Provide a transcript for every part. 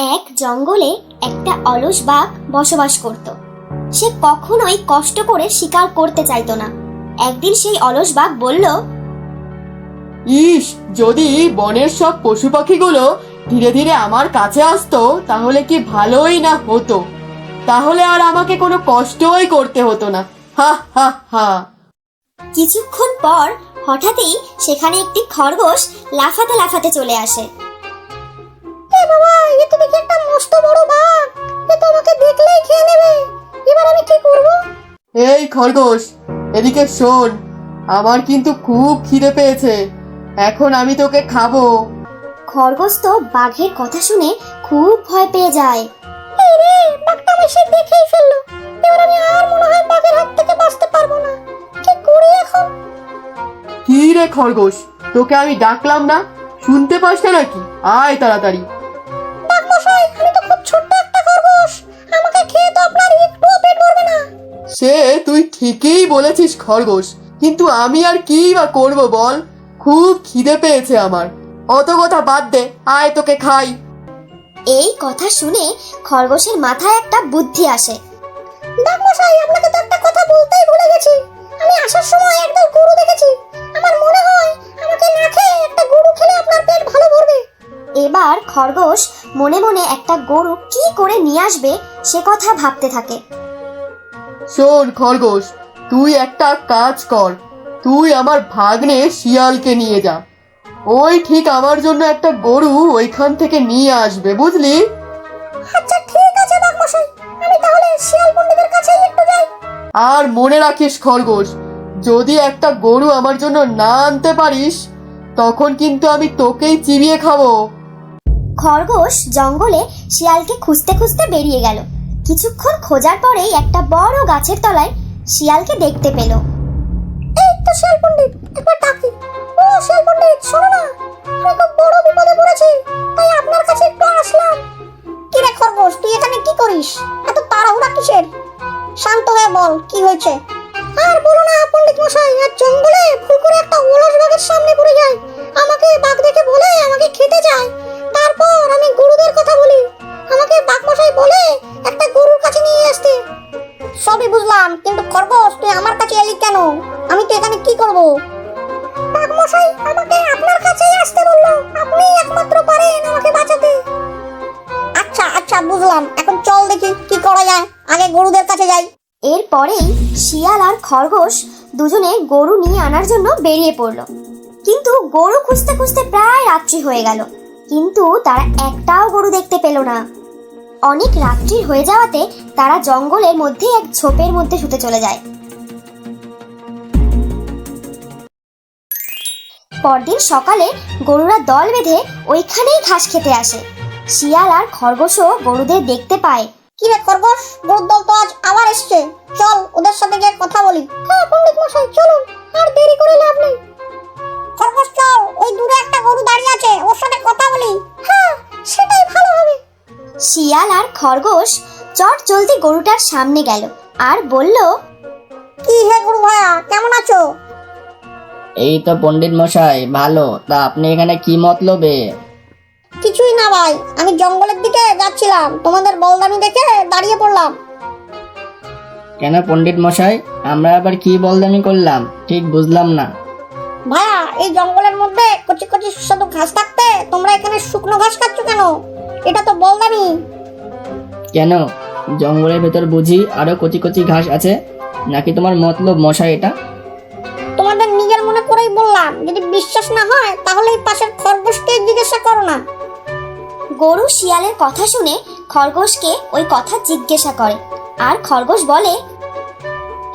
এক জঙ্গলে একটা অলস বাঘ বসবাস করত। সে কখনোই কষ্ট করে শিকার করতে চাইতো না। একদিন সেই অলস বাঘ বলল ইস যদি বনের সব পশু পাখিগুলো ধীরে ধীরে আমার কাছে আসতো তাহলে কি ভালোই না হতো? তাহলে আর আমাকে কোনো কষ্টই করতে হতো না। হা হা হা। কিছুক্ষণ পর হঠাৎই সেখানে একটি খরগোশ লাফাতে লাফাতে চলে আসে। তো দেখি একটা মস্ত বড় বাঘ। এ তো আমাকে দেখলেই খেয়ে নেবে। এবার আমি কি করব? এই খরগোশ এদিকে শোন আমার কিন্তু খুব খিদে পেয়েছে। এখন আমি তোকে খাব। খরগোশ তো বাঘের কথা শুনে খুব ভয় পেয়ে যায়। এই রে বাঘটা এসে দেখেই ফেলল। এবার আমি আর মনে হয় বাঘের হাত থেকে বাঁচতে পারব না। কি করি এখন? কি রে খরগোশ তোকে আমি ডাকলাম না? শুনতে পাস না নাকি? আয় তাড়াতাড়ি। সে তুই ঠিকই বলেছিস, খরগোশ। কিন্তু আমি আর কি বা করব বল? খুব খিদে পেয়েছে আমার। অত কথা বাদ দে, আয় তোকে খাই। এই কথা শুনে খরগোশের মাথায় একটা বুদ্ধি আসে। ডাক আপনাকে তো একটা কথা বলতেই ভুলে গেছি। আমি আসার সময় একদল গরু দেখেছি। আমার মনে হয় আমাকে না খেয়ে একটা গরু খেলে আপনার পেট ভালো ভরবে। এবার খরগোশ মনে মনে একটা গরু কি করে নিয়ে আসবে সে কথা ভাবতে থাকে। শোন খরগোশ তুই একটা কাজ কর। তুই আমার ভাগ্নে শিয়ালকে নিয়ে যা। ওই ঠিক আমার জন্য একটা গরু ওইখান থেকে নিয়ে আসবে বুঝলি? আচ্ছা ঠিক আছে বাঘ মশাই আমি তাহলে শিয়াল পণ্ডিতের কাছেই একটু যাই। আর মনে রাখিস খরগোশ যদি একটা গরু আমার জন্য না আনতে পারিস তখন কিন্তু আমি তোকেই চিবিয়ে খাব। খরগোশ জঙ্গলে শিয়ালকে খুঁজতে খুঁজতে বেরিয়ে গেল। কিছুক্ষণ খোঁজার পরেই একটা বড় গাছের তলায় শিয়ালকে দেখতে পেল। এই তো শিয়াল পণ্ডিত, একবার ডাকি। ও শিয়াল পণ্ডিত, শোনো না, আমি খুব বড় বিপদে পড়েছি, তাই আপনার কাছে একটু আসলাম। কি রে খরগোশ, তুই এখানে কি করিস? এত তাড়াহুড়া কিসের? শান্ত হয়ে বল, কি হয়েছে? আর বলো না, পণ্ডিত মশাই জঙ্গলে ভুল করে একটা অলস বাঘের সামনে পড়ে যায়। আমাকে বাঘ দেখে বলে আমাকে খেতে যায় তারপর আমি গরুদের কথা বলি। আমি তো এখানে কি করব? বাঘ মশাই আমাকে আপনার কাছেই আসতে বলল। আপনি একমাত্র পারেন আমাকে বাঁচাতে। আচ্ছা আচ্ছা বুঝলাম। এখন চল দেখি কি করা যায়। আগে গরুদের কাছে যাই। এরপরেই শিয়াল আর খরগোশ দুজনে গরু নিয়ে আনার জন্য বেরিয়ে পড়ল। কিন্তু গরু খুঁজতে খুঁজতে প্রায় রাত্রি হয়ে গেল। কিন্তু তারা একটাও গরু দেখতে পেল না। অনেক রাত্রি হয়ে যাওয়াতে তারা জঙ্গলের মধ্যে এক ঝোপের মধ্যে শুতে চলে যায়। পরদিন সকালে গরুরা দল বেঁধে ওইখানেই ঘাস খেতে আসে। শিয়াল আর খরগোশও গরুদের দেখতে পায়। কি রে খরগোশ? গরুর দল তো আজ আবার এসছে। চল ওদের সাথে গিয়ে কথা বলি। হ্যাঁ পণ্ডিত মশাই চলুন আর দেরি করে লাভ নেই। খরগোশ চল ওই দূরে একটা গরু দাঁড়িয়ে আছে ওর সাথে কথা বলি। হ্যাঁ সেটাই ভালো হবে। শিয়াল আর খরগোশ চট জলদি গরুটার সামনে গেল আর বলল কি হে গরু ভাইয়া কেমন আছো? এই তো পণ্ডিত মশাই ভালো। তা আপনি এখানে কি মতলবে? কিছুই না ভাই আমি জঙ্গলের দিকে যাচ্ছিলাম। তোমাদের বলদামি দেখে দাঁড়িয়ে পড়লাম। কেন পণ্ডিত মশাই? আমরা আবার কি বলদামি করলাম? ঠিক বুঝলাম না। ভাইয়া এই জঙ্গলের মধ্যে কচি কচি সুস্বাদু ঘাস থাকতে তোমরা এখানে শুকনো ঘাস খাচ্ছ কেন? এটা তো বলদামি। কেন? জঙ্গলের ভেতর বুঝি আরও কচি কচি ঘাস আছে? নাকি তোমার মতলব মশাই এটা? তোমাদের নিজের মনে করেই বললাম যদি বিশ্বাস না হয় তাহলে এই পাশের খরগোশকে জিজ্ঞাসা করো না। গরু শিয়ালের কথা শুনে খরগোশকে ওই কথা জিজ্ঞাসা করে। আর খরগোশ বলে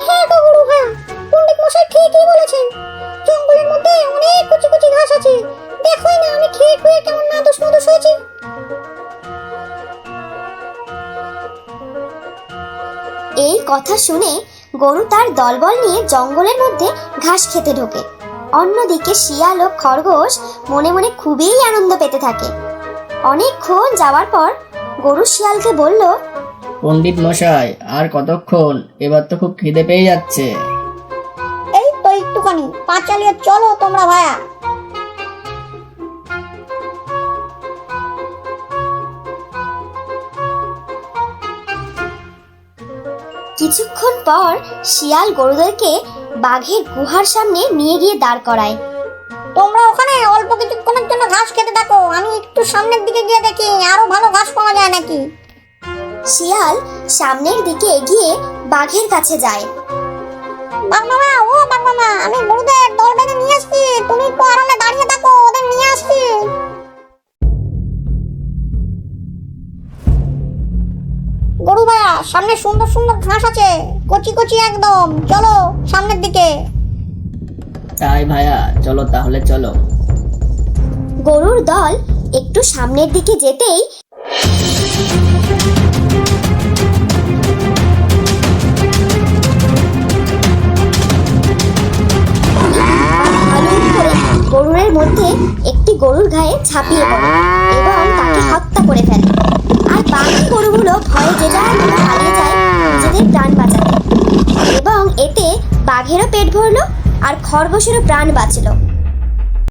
হ্যাঁ গো গরু হ্যাঁ পণ্ডিত মশাই ঠিকই বলেছেন। জঙ্গলের মধ্যে অনেক কচি কচি ঘাস আছে। দেখোই না আমি খেয়ে খুয়ে কেমন নাদুস নাদুস হয়েছি। এই কথা শুনে গরু তার দলবল নিয়ে জঙ্গলের মধ্যে ঘাস খেতে ঢোকে। অন্যদিকে শিয়াল ও খরগোশ মনে মনে খুবই আনন্দ পেতে থাকে। অনেকক্ষণ যাওয়ার পর গরু শিয়ালকে বলল পণ্ডিত মশাই আর কতক্ষণ? এবার তো খুব খিদে পেয়ে যাচ্ছে। এই তো একটুখানি পা চালিয়ে চলো তোমরা ভায়া। কিছুক্ষণ পর শিয়াল গরুদেরকে বাঘের গুহার সামনে নিয়ে গিয়ে দাঁড় করায়। তোমরা ওখানে অল্প কিছুক্ষণের জন্য ঘাস খেতে থাকো আমি একটু সামনের দিকে গিয়ে দেখি আরও ভালো ঘাস পাওয়া যায় নাকি? শিয়াল সামনের দিকে এগিয়ে বাঘের কাছে যায়। বাঘ মামা ও বাঘ মামা আমি গরুদের দল বেঁধে নিয়ে আসছি সামনে সুন্দর সুন্দর ঘাস আছে। কচি কচি একদম। চলো সামনের দিকে। তাই ভাইয়া চলো তাহলে চলো। গরুর দল একটু সামনের দিকে যেতেই গরুরের মধ্যে একটি গরুর গায়ে ছাপিয়ে পড়ে। এবং তাকে হত্যা করে ফেলে আর বাকি পালিয়ে যায় নিজেদের প্রাণ বাঁচাতে। এবং এতে বাঘেরও পেট ভরলো আর খরগোশেরও প্রাণ বাঁচলো।